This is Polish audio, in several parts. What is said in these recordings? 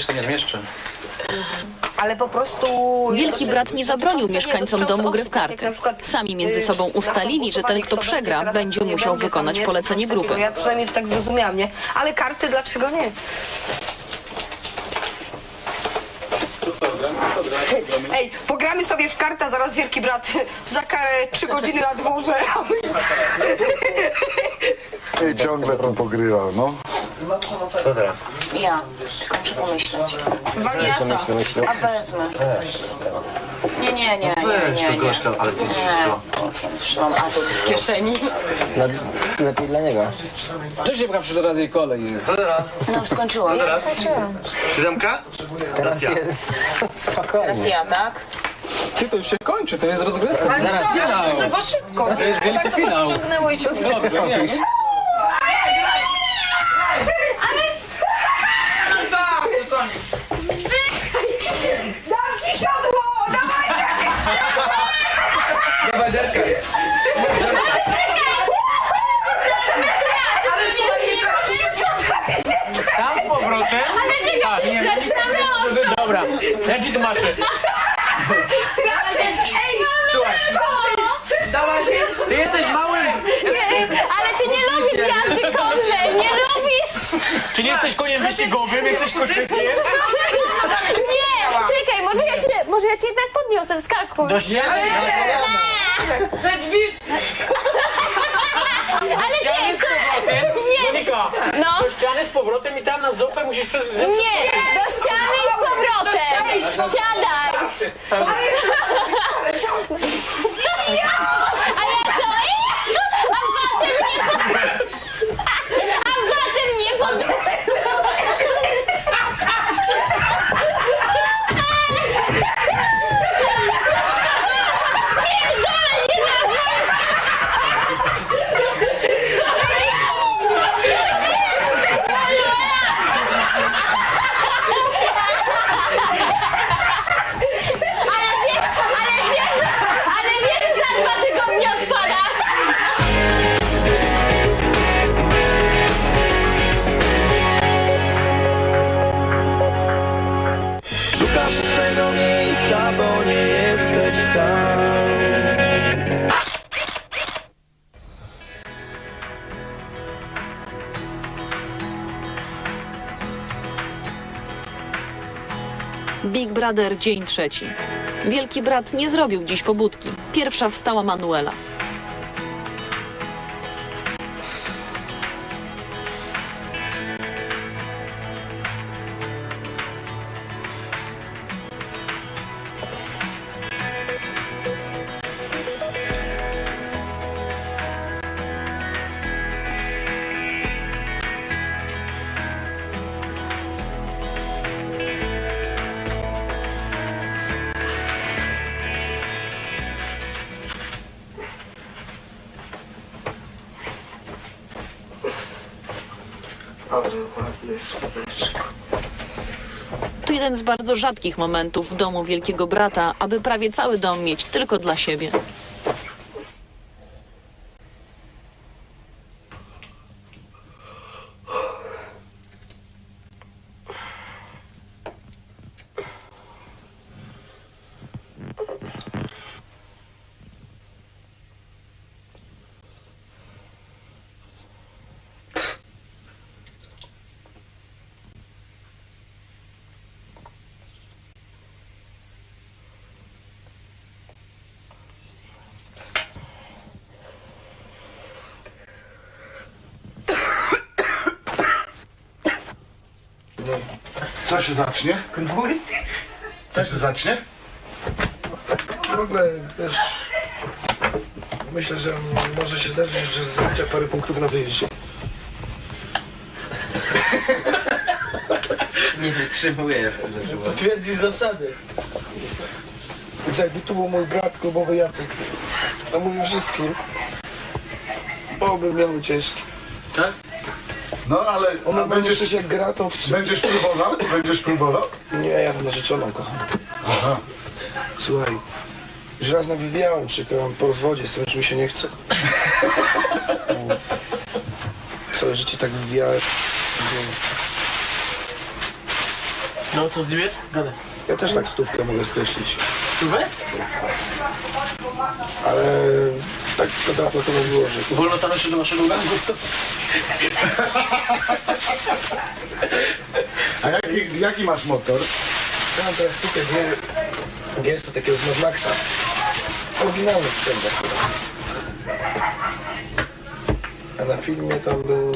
się tam nie zmieszczę. Ale po prostu... Wielki brat nie zabronił mieszkańcom domu gry w tak karty. Sami między y, sobą ustalili, że ten, kto przegra, będzie musiał wykonać polecenie coś grupy. Ja przynajmniej tak zrozumiałam, nie? Ale karty dlaczego nie? Ej, pogramy sobie w karta, zaraz wielki brat za karę trzy godziny na dworze. I ciągle tu pogrywa, no. Co teraz? Ja. Kończę pomyśleć. Waniasa. A wezmę. Nie, nie, nie, nie, Weź nie, to nie. Gorzka, ale ty widzisz co? Trzymam atut w kieszeni. Lepiej dla niego. Cześć, nie przyszedł raz jej kolej. Co teraz? No, skończyłam. Teraz? Siódemka? Teraz ja. jest spokojnie. Teraz ja, tak? Ty, to już się kończy, to jest rozgrywka. Ale Zaraz, co? To szybko. To jest wielki finał. Ciągnęło i ciągnęło. Dobrze, nie. Dawaj, derka. Tam z powrotem. Ale czekaj, nie zaczynam los. Dobra, ja ci tłumaczę. Ej, Słuchaj, ty jesteś małym, Ale ty nie lubisz jazdy konnej, nie lubisz! ty nie jesteś koniem wyścigowym, jesteś kocykiem. Nie! Czekaj, może ja cię, może ja cię jednak podniosę, wskakuj. Do ściany, Ale nie, z powrotem. nie, Monika, no. do ściany z powrotem i tam na zofę musisz przez... Nie, do ściany i z powrotem. Siadaj. A ja Big Brother, dzień trzeci. Wielki brat nie zrobił dziś pobudki. Pierwsza wstała Manuela. Ładny słoneczko. To jeden z bardzo rzadkich momentów w domu wielkiego brata, aby prawie cały dom mieć tylko dla siebie. Co się zacznie? Co się zacznie? W ogóle, wiesz, myślę, że może się zdarzyć, że zaliczę parę punktów na wyjeździe. Nie wytrzymuję. Potwierdzić zasady. Więc jakby tu był mój brat klubowy Jacek, a mówił wszystkim, oby miał ciężki. No ale On a ma będziesz, coś jak gra, to w będziesz próbował? Będziesz próbował? Nie, ja mam narzeczoną, kocham. Słuchaj, już raz nawywijałem, czekałem po rozwodzie, z tym już mi się nie chce. No. Całe życie tak wywijałem. No, co z nim jest? Gadaj. Ja też tak stówkę mogę skreślić. Stówę? Ale tak to dawno to było, że Wolno tam jeszcze do naszego gangu. A jaki, jaki masz motor? Ja mam teraz super G, GS to takiego z Mad Maxa. Oryginalny sprzęt akurat. A na filmie tam był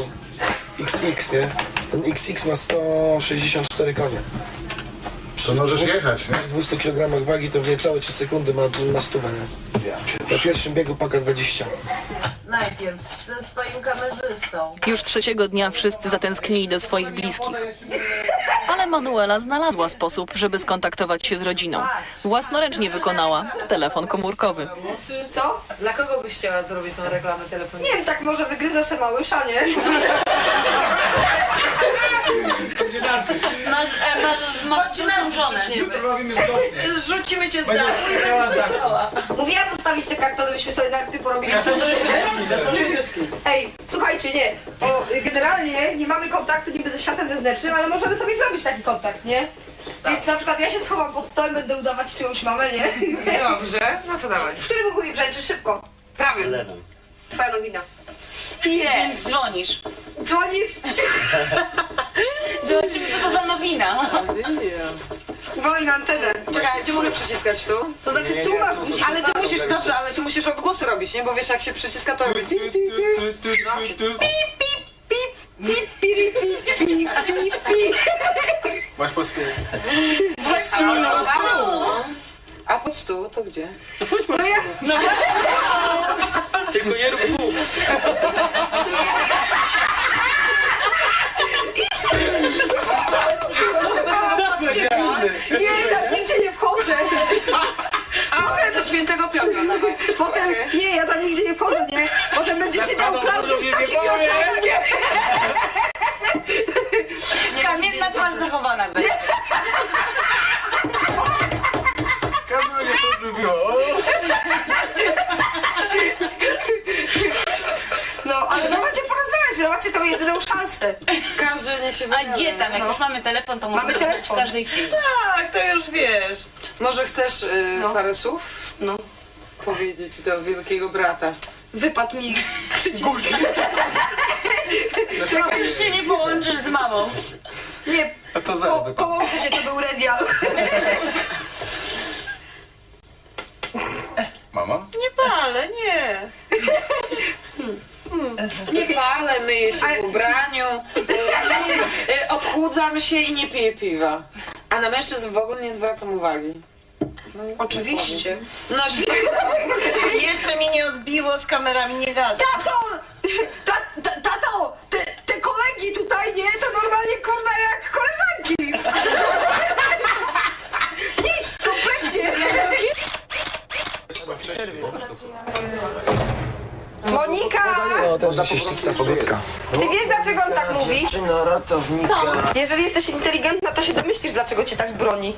XX, nie? Ten XX ma 164 konie. To możesz jechać, nie? Przy 200 kg wagi to w niecałe 3 sekundy ma, ma stówę, nie? Na pierwszym biegu paka 20. Najpierw ze swoim kamerzystą. Już trzeciego dnia wszyscy zatęsknili do swoich bliskich. Ale Manuela znalazła sposób, żeby skontaktować się z rodziną. Własnoręcznie wykonała telefon komórkowy. Co? Dla kogo byś chciała zrobić tą reklamę telefoniczną? Nie wiem, tak może wygryza se małysza, nie? Masz, e, masz, masz przyszłą żonę. Robimy zgodnie. Zrzucimy cię z dachu i będziesz leciała. Mówiłam zostawić te kartony, byśmy sobie narty porobili. Ej, słuchajcie, nie, bo generalnie nie mamy kontaktu niby ze światem zewnętrznym, ale możemy sobie zrobić taki kontakt, nie? Więc na przykład ja się schowam pod stołem, będę udawać czyjąś mamę, nie? Dobrze, no to dawaj. W którym mi brzęczy? Szybko. Prawym. Lewym. Twoja nowina. Więc dzwonisz. Dzwonisz? Zobaczymy, co to za nowina. Dzwoni na antenę. Czekaj, gdzie mogę przyciskać tu? To znaczy tu masz. Ale ty musisz, dobrze, ale ty musisz odgłosy robić, nie? Bo wiesz, jak się przyciska, to robi... ti, ti, ti. Masz po swojej. A pod stół to gdzie? No ja... Tylko nie rób. Nie, tam nigdzie nie wchodzę. A, do świętego Piotra, dawaj. Potem, nie, ja tam nigdzie nie wchodzę, nie? Potem będzie siedział w klatce z takimi oczami, nie? Kamienna twarz zachowana będzie. Każdy będzie coś lubiło. No, ale no macie porozmawiać, no macie tą szansę. Każdy nie się A gdzie tam? Jak już mamy telefon, to możemy Mamy rozmawiać w telefon. każdej chwili. Tak, to już wiesz. Może chcesz y, parę słów? No. Powiedzieć do wielkiego brata. Wypadł mi przycisk. Już się nie połączysz z mamą. Nie, A to po, wypadł. połączmy się, to był radial. Mama? Nie palę, nie. Palę, myję się w ubraniu, y, y, odchudzam się i nie piję piwa. A na mężczyzn w ogóle nie zwracam uwagi. Oczywiście. No Jeszcze mi nie odbiło, z kamerami nie gada. Tato! Ta, ta, tato! Te, te kolegi tutaj, nie? To normalnie kurna jak koleżanki. Nic, kompletnie. Monika! No, to jest dzisiaj śliczna pobudka. Ty wiesz dlaczego on tak mówi? Ratownika. Jeżeli jesteś inteligentna, to się domyślisz, dlaczego cię tak broni.